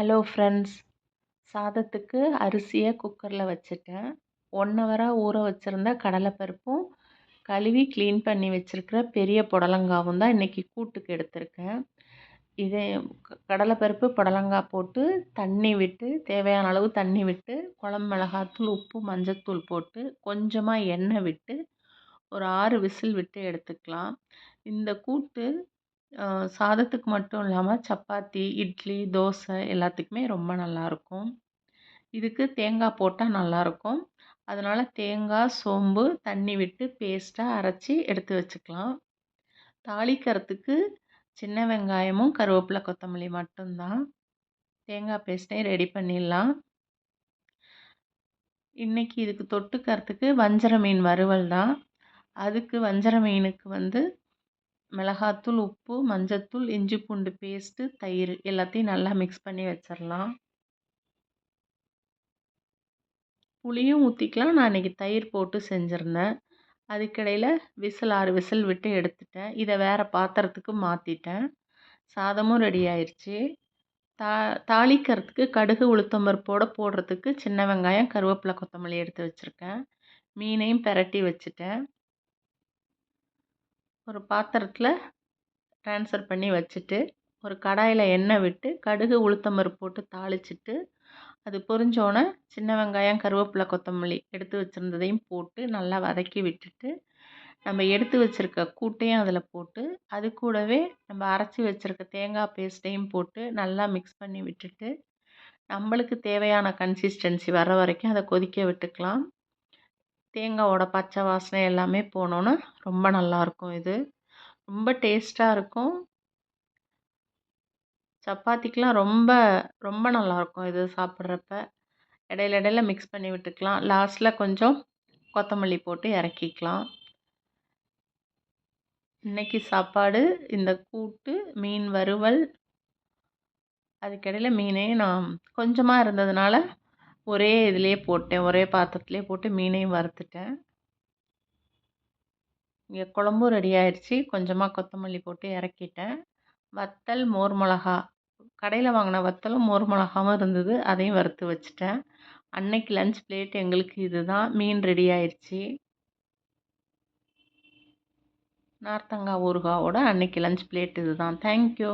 Hello friends சாதத்துக்கு அரிசியை குக்கரில் வச்சுட்டேன். ஒன் ஹவராக ஊற வச்சுருந்த கடலைப்பருப்பும் கழுவி க்ளீன் பண்ணி வச்சுருக்கிற பெரிய புடலங்காவும் தான் இன்றைக்கி கூட்டுக்கு எடுத்திருக்கேன். இதே கடலைப்பருப்பு புடலங்காய் போட்டு தண்ணி விட்டு தேவையான அளவு தண்ணி விட்டு குழம்பு மிளகாத்தூள் உப்பு மஞ்சத்தூள் போட்டு கொஞ்சமாக எண்ணெய் விட்டு ஒரு ஆறு விசில் விட்டு எடுத்துக்கலாம். இந்த கூட்டு சாதத்துக்கு மட்டும் இல்லாமல் சப்பாத்தி இட்லி தோசை எல்லாத்துக்குமே ரொம்ப நல்லாயிருக்கும் இதுக்கு தேங்காய் போட்டால் நல்லாயிருக்கும் அதனால் தேங்காய் சோம்பு தண்ணி விட்டு பேஸ்ட்டாக அரைச்சி எடுத்து வச்சுக்கலாம். தாளிக்கிறதுக்கு சின்ன வெங்காயமும் கருவேப்பிலை கொத்தமல்லி மட்டும்தான். தேங்காய் பேஸ்ட்டையும் ரெடி பண்ணிடலாம். இன்றைக்கி இதுக்கு தொட்டுக்கிறதுக்கு வஞ்சர மீன் வறுவல் தான். அதுக்கு வஞ்சர மீனுக்கு வந்து மிளகாத்தூள் உப்பு மஞ்சத்தூள் இஞ்சி பூண்டு பேஸ்ட்டு தயிர் எல்லாத்தையும் நல்லா மிக்ஸ் பண்ணி வச்சிடலாம் புளியும் ஊற்றிக்கலாம் நான் இன்றைக்கி தயிர் போட்டு செஞ்சுருந்தேன். அதுக்கிடையில் விசில் ஆறு விசில் விட்டு எடுத்துட்டேன். இதை வேறு பாத்திரத்துக்கு மாற்றிட்டேன் சாதமும் ரெடி ஆயிடுச்சு தா தாளிக்கிறதுக்கு கடுகு உளுத்தம்பருப்போடு போடுறதுக்கு சின்ன வெங்காயம் கருவேப்பிலை கொத்தமல்லி எடுத்து வச்சுருக்கேன். மீனையும் பெரட்டி வச்சுட்டேன். ஒரு பாத்திரத்தில் ட்ரான்ஸ்ஃபர் பண்ணி வச்சுட்டு ஒரு கடாயில் எண்ணெய் விட்டு கடுகு உளுத்தம்பருப்பு போட்டு தாளிச்சிட்டு அது பொரிஞ்சோடனே சின்ன வெங்காயம் கருவேப்பிலை கொத்தமல்லி எடுத்து வச்சுருந்ததையும் போட்டு நல்லா வதக்கி விட்டுட்டு நம்ம எடுத்து வச்சுருக்க கூட்டையும் அதில் போட்டு அது கூடவே நம்ம அரைச்சி வச்சுருக்க தேங்காய் பேஸ்ட்டையும் போட்டு நல்லா மிக்ஸ் பண்ணி விட்டுட்டு நம்மளுக்கு தேவையான கன்சிஸ்டன்சி வர வரைக்கும் அதை கொதிக்க விட்டுக்கலாம். தேங்காவோட பச்சை வாசனை எல்லாமே போனோன்னு ரொம்ப நல்லாயிருக்கும் இது. ரொம்ப டேஸ்ட்டாக இருக்கும். சப்பாத்திக்கெலாம் ரொம்ப ரொம்ப நல்லாயிருக்கும் இது சாப்பிட்றப்ப. இடையில இடையில மிக்ஸ் பண்ணி விட்டுக்கலாம். லாஸ்ட்டில் கொஞ்சம் கொத்தமல்லி போட்டு இறக்கிக்கலாம். இன்றைக்கி சாப்பாடு இந்த கூட்டு மீன் வறுவல் அதுக்கிடையில் மீனையும் நான் கொஞ்சமாக இருந்ததுனால ஒரே இதுலேயே போட்டேன். ஒரே பாத்திரத்துலேயே போட்டு மீனையும் வறுத்துட்டேன். இங்கே குழம்பும் ரெடி ஆயிடுச்சு கொஞ்சமாக கொத்தமல்லி போட்டு இறக்கிட்டேன். வத்தல் மோர் மிளகா. கடையில் வாங்கின வத்தலும் மோர் மிளகாவும் இருந்தது. அதையும் வறுத்து வச்சுட்டேன். அன்னைக்கு லஞ்ச் பிளேட் எங்களுக்கு இது தான் மீன் ரெடி ஆயிடுச்சு நார்த்தங்காய் ஊறுகாவோட அன்னைக்கு லஞ்ச் பிளேட் இது தான் தேங்க்யூ